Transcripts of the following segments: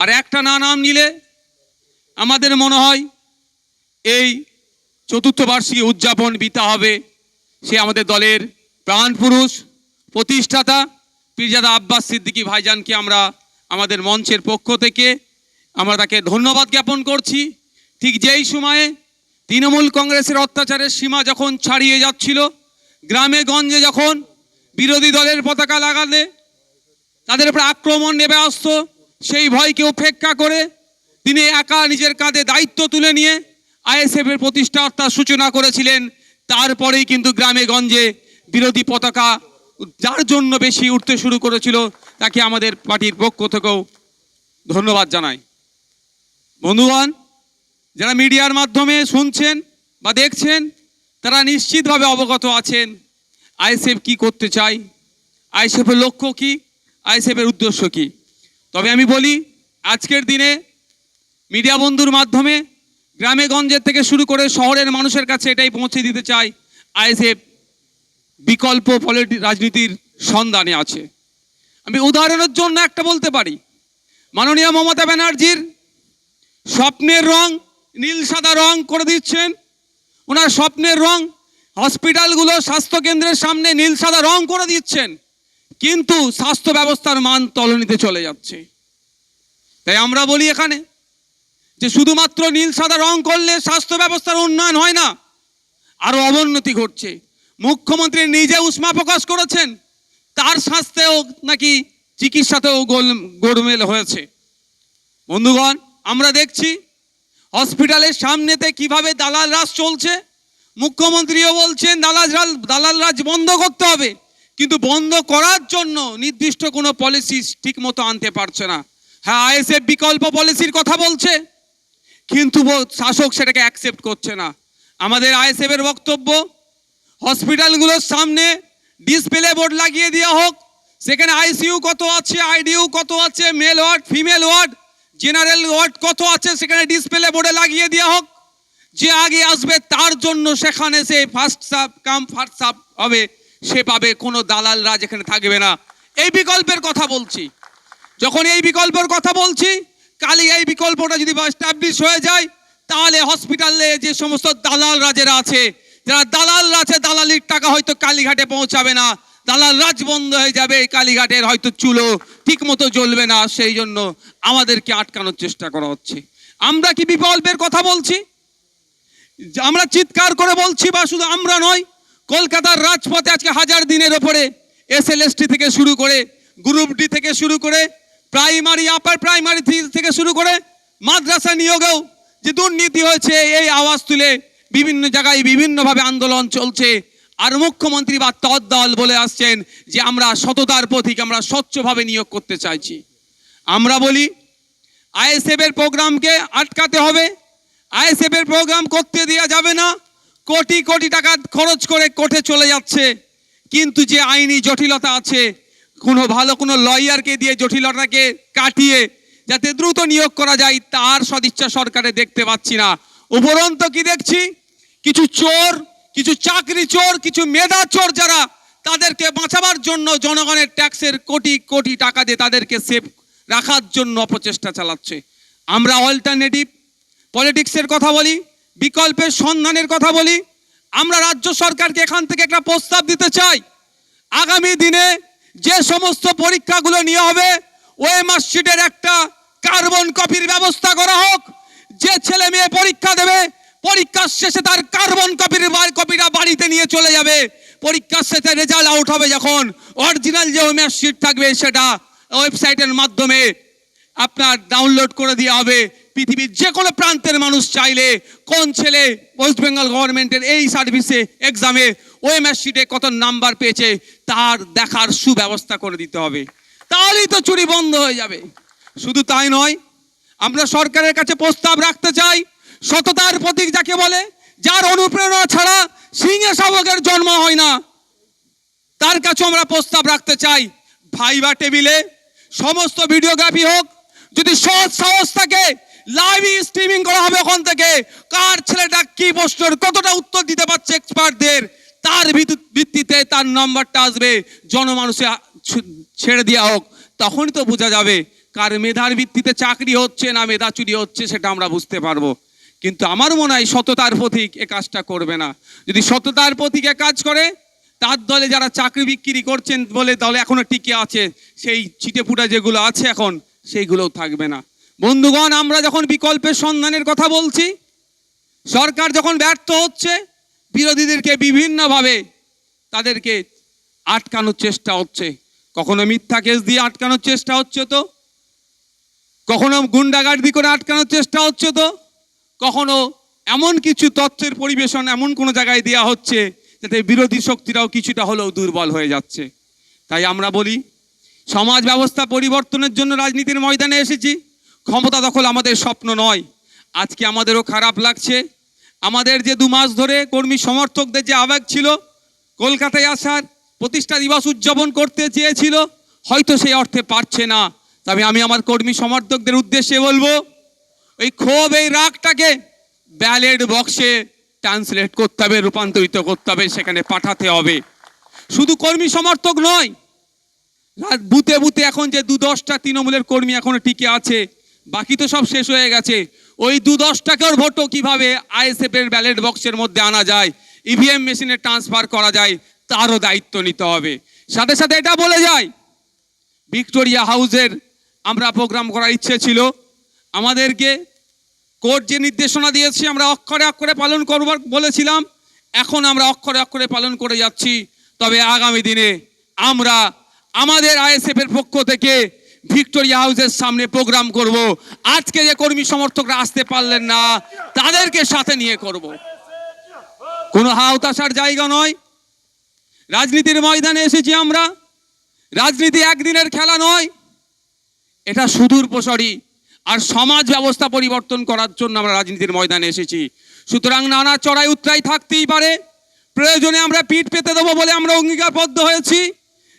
আর একটা না নাম নিলে আমাদের মনে হয় এই চতুর্থ বার্ষিকী উদযাপন বিতা হবে। সে আমাদের দলের প্রাণপুরুষ প্রতিষ্ঠাতা পীরজাদা আব্বাস সিদ্দিকী ভাইজানকে আমরা আমাদের মঞ্চের পক্ষ থেকে আমরা তাকে ধন্যবাদ জ্ঞাপন করছি। ঠিক যেই সময়ে তৃণমূল কংগ্রেসের অত্যাচারের সীমা যখন ছাড়িয়ে যাচ্ছিল, গ্রামে গঞ্জে যখন বিরোধী দলের পতাকা লাগালে তাদের উপর আক্রমণ নেমে আসতো সেই ভয়কে উপেক্ষা করে তিনি একা নিজের কাঁধে দায়িত্ব তুলে নিয়ে আইএসএফের প্রতিষ্ঠা অর্থাৎ সূচনা করেছিলেন। তারপরেই কিন্তু গ্রামে গঞ্জে বিরোধী পতাকা যার জন্য বেশি উঠতে শুরু করেছিল তাকে আমাদের পার্টির পক্ষ থেকেও ধন্যবাদ জানাই। বন্ধুগণ, যারা মিডিয়ার মাধ্যমে শুনছেন বা দেখছেন, তারা নিশ্চিতভাবে অবগত আছেন আইএসএফ কি করতে চায়, আইএসএফের লক্ষ্য কি, আইএসএফের উদ্দেশ্য কি। তবে আমি বলি, আজকের দিনে মিডিয়া বন্ধুর মাধ্যমে গ্রামে গঞ্জের থেকে শুরু করে শহরের মানুষের কাছে এটাই পৌঁছে দিতে চাই আইএসএফ বিকল্প পলিটি রাজনীতির সন্ধানে আছে। আমি উদাহরণের জন্য একটা বলতে পারি, মাননীয় মমতা ব্যানার্জির স্বপ্নের রং নীল সাদা রং করে দিচ্ছেন, ওনার স্বপ্নের রং হসপিটালগুলো স্বাস্থ্যকেন্দ্রের সামনে নীল সাদা রং করে দিচ্ছেন। কিন্তু স্বাস্থ্য ব্যবস্থার মান তলনিতে চলে যাচ্ছে। তাই আমরা বলি এখানে যে শুধুমাত্র নীল সাদা রং করলে স্বাস্থ্য ব্যবস্থার উন্নয়ন হয় না আরও অবনতি ঘটছে। মুখ্যমন্ত্রী নিজে উষ্মা প্রকাশ করেছেন, তার স্বাস্থ্যেও নাকি চিকিৎসাতেও গোল, গোলমেল হয়েছে। বন্ধুগণ, আমরা দেখছি হসপিটালের সামনেতে কীভাবে দালাল রাজ চলছে। মুখ্যমন্ত্রীও বলছেন, দালাল দালাল রাজ বন্ধ করতে হবে। কিন্তু বন্ধ করার জন্য নির্দিষ্ট কোনো পলিসি ঠিকমতো আনতে পারছে না। হ্যাঁ আইএসএফ বিকল্প পলিসির কথা বলছে, কিন্তু শাসক সেটাকে অ্যাকসেপ্ট করছে না। আমাদের আইএসএফ এর বক্তব্য হসপিটালগুলোর সামনে ডিসপ্লে বোর্ড লাগিয়ে দেওয়া হোক, সেখানে আইসিইউ কত আছে আইডিইউ কত আছে male ward female ward general ward কত আছে, সেখানে ডিসপ্লে বোর্ডে লাগিয়ে দেওয়া হোক। যে আগে আসবে তার জন্য সেখানে সে ফার্স্ট সাপ কাম ফার্স্ট সাপ হবে। সে পাবে, কোনো দালাল রাজ এখানে থাকবে না। এই বিকল্পের কথা বলছি। যখন এই বিকল্পের কথা বলছি কালি এই বিকল্পটা যদি এস্টাবলিশ হয়ে যায়, তাহলে হসপিটালে যে সমস্ত দালাল রাজেরা আছে, যারা দালাল আছে, দালালির টাকা হয়তো কালীঘাটে পৌঁছাবে না। দালাল রাজ বন্ধ হয়ে যাবে কালীঘাটের হয়তো চুলো ঠিক মতো জ্বলবে না। সেই জন্য আমাদেরকে আটকানোর চেষ্টা করা হচ্ছে। আমরা কি বিকল্পের কথা বলছি? আমরা চিৎকার করে বলছি বা শুধু আমরা নয় কলকাতার রাজপথে আজকে হাজার দিনের ওপরে এসএলএসটি থেকে শুরু করে গ্রুপ ডি থেকে শুরু করে প্রাইমারি আপার প্রাইমারি থেকে শুরু করে মাদ্রাসা নিয়োগেও যে দুর্নীতি হয়েছে, এই আওয়াজ তুলে বিভিন্ন জায়গায় বিভিন্নভাবে আন্দোলন চলছে। আর মুখ্যমন্ত্রী বা তদ্দল বলে আসছেন যে আমরা সততার প্রতীক, আমরা স্বচ্ছভাবে নিয়োগ করতে চাইছি। আমরা বলি আইএসএফ এর প্রোগ্রামকে আটকাতে হবে। আইএসএফ এর প্রোগ্রাম করতে দেওয়া যাবে না। কোটি কোটি টাকা খরচ করে কোর্টে চলে যাচ্ছে। কিন্তু যে আইনি জটিলতা আছে, কোনো ভালো কোনো লয়ারকে দিয়ে জটিলতাকে কাটিয়ে যাতে দ্রুত নিয়োগ করা যায়, তার সদিচ্ছা সরকারে দেখতে পাচ্ছি না। উপরন্ত কি দেখছি? কিছু চোর, কিছু চাকরি চোর, কিছু মেধা চোর যারা তাদেরকে বাঁচাবার জন্য জনগণের ট্যাক্সের কোটি কোটি টাকা দিয়ে তাদেরকে সেভ রাখার জন্য অপচেষ্টা চালাচ্ছে। আমরা অল্টারনেটিভ পলিটিক্সের কথা বলি বিকল্পের সন্ধানের কথা বলি। আমরা রাজ্য সরকারকে এখান থেকে একটা প্রস্তাব দিতে চাই। আগামী দিনে যে সমস্ত পরীক্ষাগুলো নিয়ে হবে, ওই মার্কশিটের একটা কার্বন কপির ব্যবস্থা করা হোক। যে ছেলে মেয়ে পরীক্ষা দেবে, পরীক্ষার শেষে তার কার্বন কপির কপিটা বাড়িতে নিয়ে চলে যাবে। পরীক্ষার শেষে রেজাল্ট আউট হবে যখন। অরিজিনাল যে মার্কশিট থাকবে সেটা ওয়েবসাইটের মাধ্যমে আপনার ডাউনলোড করে দেওয়া হবে। পৃথিবীর যে কোনো প্রান্তের মানুষ চাইলে কোন ছেলে ওয়েস্ট বেঙ্গল গভর্নমেন্টের এই সার্ভিসে এক্সামে ওএমএস শিটে কত নাম্বার পেয়েছে তার দেখার সুব্যবস্থা করে দিতে হবে। তাহলেই তো চুরি বন্ধ হয়ে যাবে। শুধু তাই নয়, আমরা সরকারের কাছে প্রস্তাব রাখতে চাই, সততার প্রতীক যাকে বলে, যার অনুপ্রেরণা ছাড়া সিংহে শাবকের জন্ম হয় না। তার কাছে আমরা প্রস্তাব রাখতে চাই, ভাইবা টেবিলে সমস্ত ভিডিওগ্রাফি হোক, যদি সহজ সাহস থাকে লাইভ স্ট্রিমিং করা হবে ওখান থেকে। কার ছেলেটা কি প্রশ্নের কতটা উত্তর দিতে পারছে এক্সপার্টদের তার ভিত্তি- ভিত্তিতে তার নাম্বারটা আসবে। জনমানুষে ছেড়ে দেওয়া হোক। তখনই তো বোঝা যাবে কার মেধার ভিত্তিতে চাকরি হচ্ছে না মেধা চুরি হচ্ছে, সেটা আমরা বুঝতে পারব। কিন্তু আমার মনে হয় সততার প্রতীক এ কাজটা করবে না। যদি সততার প্রতীকে কাজ করে, তার দলে যারা চাকরি বিক্রি করছেন বলে দলে এখনও টিকে আছে, সেই চিটেপুটা যেগুলো আছে এখন, সেইগুলোও থাকবে না। বন্ধুগণ, আমরা যখন বিকল্পের সন্ধানের কথা বলছি, সরকার যখন ব্যর্থ হচ্ছে, বিরোধীদেরকে বিভিন্নভাবে তাদেরকে আটকানোর চেষ্টা হচ্ছে। কখনো মিথ্যা কেস দিয়ে আটকানোর চেষ্টা হচ্ছে তো? কখনো গুন্ডাগার্দি করে আটকানোর চেষ্টা হচ্ছে তো? কখনো এমন কিছু তথ্যের পরিবেশন এমন কোনো জায়গায় দেওয়া হচ্ছে, যাতে বিরোধী শক্তিরাও কিছুটা হলেও দুর্বল হয়ে যাচ্ছে। তাই আমরা বলি, সমাজ ব্যবস্থা পরিবর্তনের জন্য রাজনীতির ময়দানে এসেছি। ক্ষমতা দখল আমাদের স্বপ্ন নয়। আজকে আমাদেরও খারাপ লাগছে। আমাদের যে দু মাস ধরে কর্মী সমর্থকদের যে আবেগ ছিল, কলকাতায় আসার প্রতিষ্ঠা দিবস উদযাপন করতে চেয়েছিল, হয়তো সেই অর্থে পারছে না। তবে আমি আমার কর্মী সমর্থকদের উদ্দেশ্যে বলব, ওই ক্ষোভ, এই রাগটাকে ব্যালেট বক্সে ট্রান্সলেট করতে হবে, রূপান্তরিত করতে হবে, সেখানে পাঠাতে হবে। শুধু কর্মী সমর্থক নয় বুতে বুতে এখন যে দু দশটা তৃণমূলের কর্মী এখনও টিকে আছে বাকি তো সব শেষ হয়ে গেছে। ওই দু দশ টাকার ভোটও কীভাবে আইএসএফ এর ব্যালেট বক্সের মধ্যে আনা যায় ইভিএম মেশিনে ট্রান্সফার করা যায়, তারও দায়িত্ব নিতে হবে। সাথে সাথে এটা বলে যায়, ভিক্টোরিয়া হাউসের আমরা প্রোগ্রাম করার ইচ্ছে ছিল। আমাদেরকে কোর্ট যে নির্দেশনা দিয়েছে, আমরা অক্ষরে অক্ষরে পালন করবার বলেছিলাম। এখন আমরা অক্ষরে অক্ষরে পালন করে যাচ্ছি। তবে আগামী দিনে আমরা আমাদের আইএসএফ এর পক্ষ থেকে ভিক্টোরিয়া হাউসের সামনে প্রোগ্রাম করব। আজকে যে কর্মী সমর্থকরা আসতে পারলেন না, তাদেরকে সাথে নিয়ে করব। কোনো হাওতাসার জায়গা নয়। রাজনীতির ময়দানে এসেছি আমরা। রাজনীতি একদিনের খেলা নয়। এটা সুদূর প্রসারী আর সমাজ ব্যবস্থা পরিবর্তন করার জন্য আমরা রাজনীতির ময়দানে এসেছি। সুতরাং নানা চড়াই উত্তরাই থাকতেই পারে। প্রয়োজনে আমরা পিঠ পেতে দেবো বলে আমরা অঙ্গীকারবদ্ধ হয়েছি।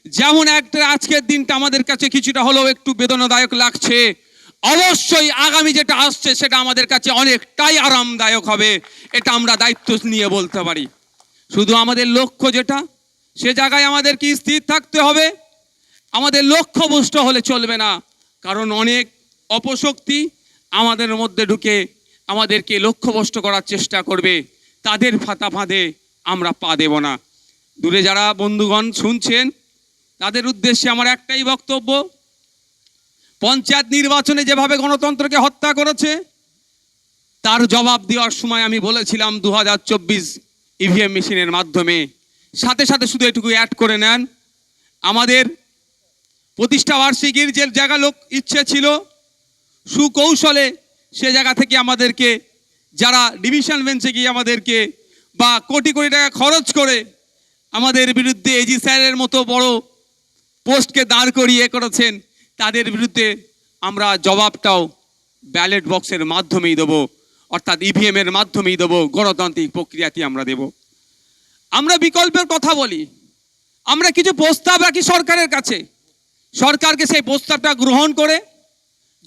যেমন একটা আজকের দিনটা আমাদের কাছে কিছুটা হলেও একটু বেদনাদায়ক লাগছে, অবশ্যই আগামী যেটা আসছে সেটা আমাদের কাছে অনেকটাই আরামদায়ক হবে, এটা আমরা দায়িত্ব নিয়ে বলতে পারি। শুধু আমাদের লক্ষ্য যেটা, সে জায়গায় আমাদেরকে স্থির থাকতে হবে? আমাদের লক্ষ্যভ্রষ্ট হলে চলবে না, কারণ অনেক অপশক্তি আমাদের মধ্যে ঢুকে আমাদেরকে লক্ষ্যভ্রষ্ট করার চেষ্টা করবে, তাদের ফাতা ফাঁদে আমরা পা দেব না। দূরে যারা বন্ধুগণ শুনছেন তাদের উদ্দেশ্যে আমার একটাই বক্তব্য, পঞ্চায়েত নির্বাচনে যেভাবে গণতন্ত্রকে হত্যা করেছে, তার জবাব দেওয়ার সময় আমি বলেছিলাম দু হাজার চব্বিশ ইভিএম মেশিনের মাধ্যমে। সাথে সাথে শুধু এটুকু অ্যাড করে নেন, আমাদের প্রতিষ্ঠা বার্ষিকীর যে জায়গা লোক ইচ্ছে ছিল, সুকৌশলে সে জায়গা থেকে আমাদেরকে, যারা ডিভিশন বেঞ্চে গিয়ে আমাদেরকে বা কোটি কোটি টাকা খরচ করে আমাদের বিরুদ্ধে এজি স্যারের মতো বড় পোস্টকে দাঁড় করিয়ে করেছেন, তাদের বিরুদ্ধে আমরা জবাবটাও ব্যালেট বক্সের মাধ্যমেই দেবো, অর্থাৎ ইভিএম এর মাধ্যমেই দেবো, গণতান্ত্রিক প্রক্রিয়াটি আমরা দেব। আমরা বিকল্পের কথা বলি। আমরা কিছু প্রস্তাব রাখি সরকারের কাছে। সরকারকে সেই প্রস্তাবটা গ্রহণ করে,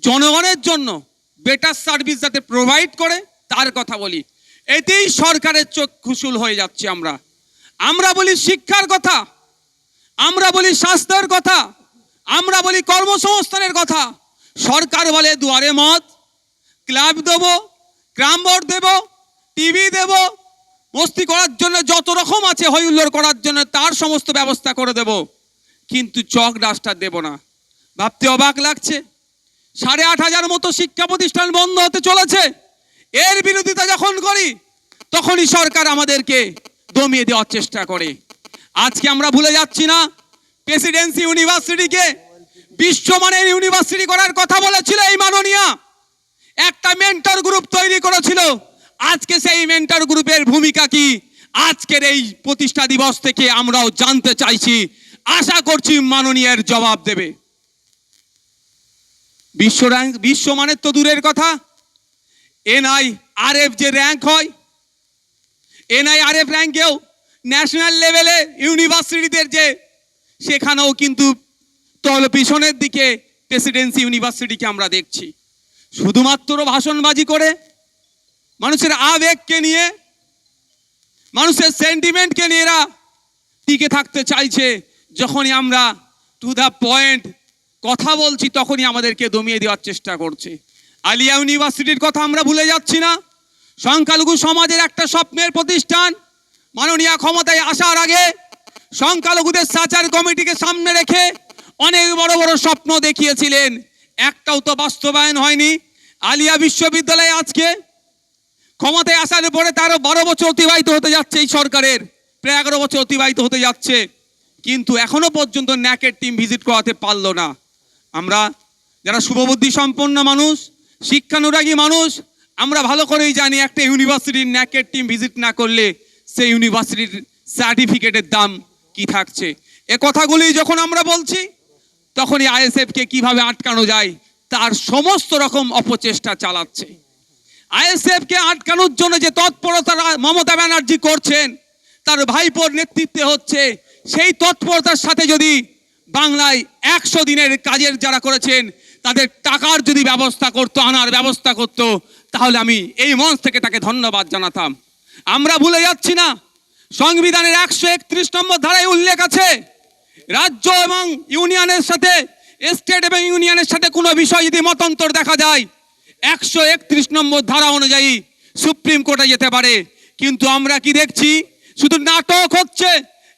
জনগণের জন্য বেটার সার্ভিস যাতে প্রোভাইড করে, তার কথা বলি। এতেই সরকারের চোখ খুশুল হয়ে যাচ্ছে আমরা। আমরা বলি শিক্ষার কথা। আমরা বলি স্বাস্থ্যের কথা, আমরা বলি কর্মসংস্থানের কথা। সরকার বলে দুয়ারে মত ক্লাব দেবো গ্রাম বোর্ড দেব, টিভি দেব, মস্তি করার জন্য যত রকম আছে হই হুল্লোড় করার জন্য তার সমস্ত ব্যবস্থা করে দেব। কিন্তু চক ডাস্টার দেব না। ভাবতে অবাক লাগছে। সাড়ে আট হাজার মতো শিক্ষা প্রতিষ্ঠান বন্ধ হতে চলেছে। এর বিরোধিতা যখন করি, তখনই সরকার আমাদেরকে দমিয়ে দেওয়ার চেষ্টা করে। আজকে আমরা ভুলে যাচ্ছি না। প্রেসিডেন্সি ইউনিভার্সিটিকে বিশ্বমানের ইউনিভার্সিটি করার কথা বলেছিল এই মাননীয়া। একটা মেন্টর গ্রুপ তৈরি করেছিল। আজকে সেই মেন্টর গ্রুপের ভূমিকা কি? আজকের এই প্রতিষ্ঠা দিবস থেকে আমরাও জানতে চাইছি। আশা করছি মাননীয়ের জবাব দেবে। বিশ্ব র্যাঙ্ক বিশ্বমানের তো দূরের কথা। এনআই আর এফ যে র্যাঙ্ক হয়, এনআই আর এফ র্যাঙ্কেও ন্যাশনাল লেভেলে ইউনিভার্সিটিদের যে, সেখানেও কিন্তু তল পিছনের দিকে প্রেসিডেন্সি ইউনিভার্সিটিকে আমরা দেখছি। শুধুমাত্র ভাষণবাজি করে, মানুষের আবেগকে নিয়ে, মানুষের সেন্টিমেন্টকে নিয়ে এরা টিকে থাকতে চাইছে। যখনই আমরা টু দ্য পয়েন্ট কথা বলছি, তখনই আমাদেরকে দমিয়ে দেওয়ার চেষ্টা করছে। আলিয়া ইউনিভার্সিটির কথা আমরা ভুলে যাচ্ছি না। সংখ্যালঘু সমাজের একটা স্বপ্নের প্রতিষ্ঠান মাননীয় ক্ষমতায় আসার আগে সংখ্যালঘুদের সাচার কমিটিকে সামনে রেখে অনেক বড় বড় স্বপ্ন দেখিয়েছিলেন। একটাও তো বাস্তবায়ন হয়নি। আলিয়া বিশ্ববিদ্যালয়ে আজকে ক্ষমতায় আসার পরে তারও বারো বছর অতিবাহিত হতে যাচ্ছে এই সরকারের। প্রায় এগারো বছর অতিবাহিত হতে যাচ্ছে। কিন্তু এখনও পর্যন্ত ন্যাকের টিম ভিজিট করাতে পারল না। আমরা যারা শুভবুদ্ধি সম্পন্ন মানুষ, শিক্ষানুরাগী মানুষ, আমরা ভালো করেই জানি একটা ইউনিভার্সিটির ন্যাকের টিম ভিজিট না করলে সেই ইউনিভার্সিটির সার্টিফিকেটের দাম কি থাকছে? এ কথাগুলি যখন আমরা বলছি, তখনই আইএসএফকে কীভাবে আটকানো যায়, তার সমস্ত রকম অপচেষ্টা চালাচ্ছে। আইএসএফকে আটকানোর জন্য যে তৎপরতা মমতা ব্যানার্জি করছেন, তার ভাইপোর নেতৃত্বে হচ্ছে, সেই তৎপরতার সাথে যদি বাংলায় একশো দিনের কাজের যারা করেছেন, তাদের টাকার যদি ব্যবস্থা করতো, আনার ব্যবস্থা করতো, তাহলে আমি এই মঞ্চ থেকে তাকে ধন্যবাদ জানাতাম। আমরা ভুলে যাচ্ছি না। সংবিধানের একশো একত্রিশ নম্বর ধারায় উল্লেখ আছে, রাজ্য এবং ইউনিয়নের সাথে, স্টেট এবং ইউনিয়নের সাথে কোনো বিষয় যদি মতান্তর দেখা যায়, একশো একত্রিশ নম্বর ধারা অনুযায়ী সুপ্রিম কোর্টে যেতে পারে। কিন্তু আমরা কি দেখছি? শুধু নাটক হচ্ছে,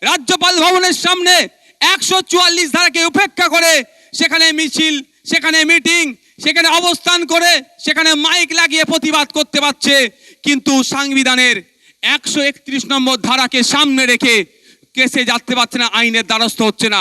রাজ্যপাল ভবনের সামনে একশো চুয়াল্লিশ ধারাকে উপেক্ষা করে, সেখানে মিছিল, সেখানে মিটিং, সেখানে অবস্থান করে, সেখানে মাইক লাগিয়ে প্রতিবাদ করতে পারছে। কিন্তু সাংবিধানের একশো একত্রিশ নম্বর ধারাকে সামনে রেখে কেসে যাচ্ছে পারছে না, আইনের দ্বারস্থ হচ্ছে না।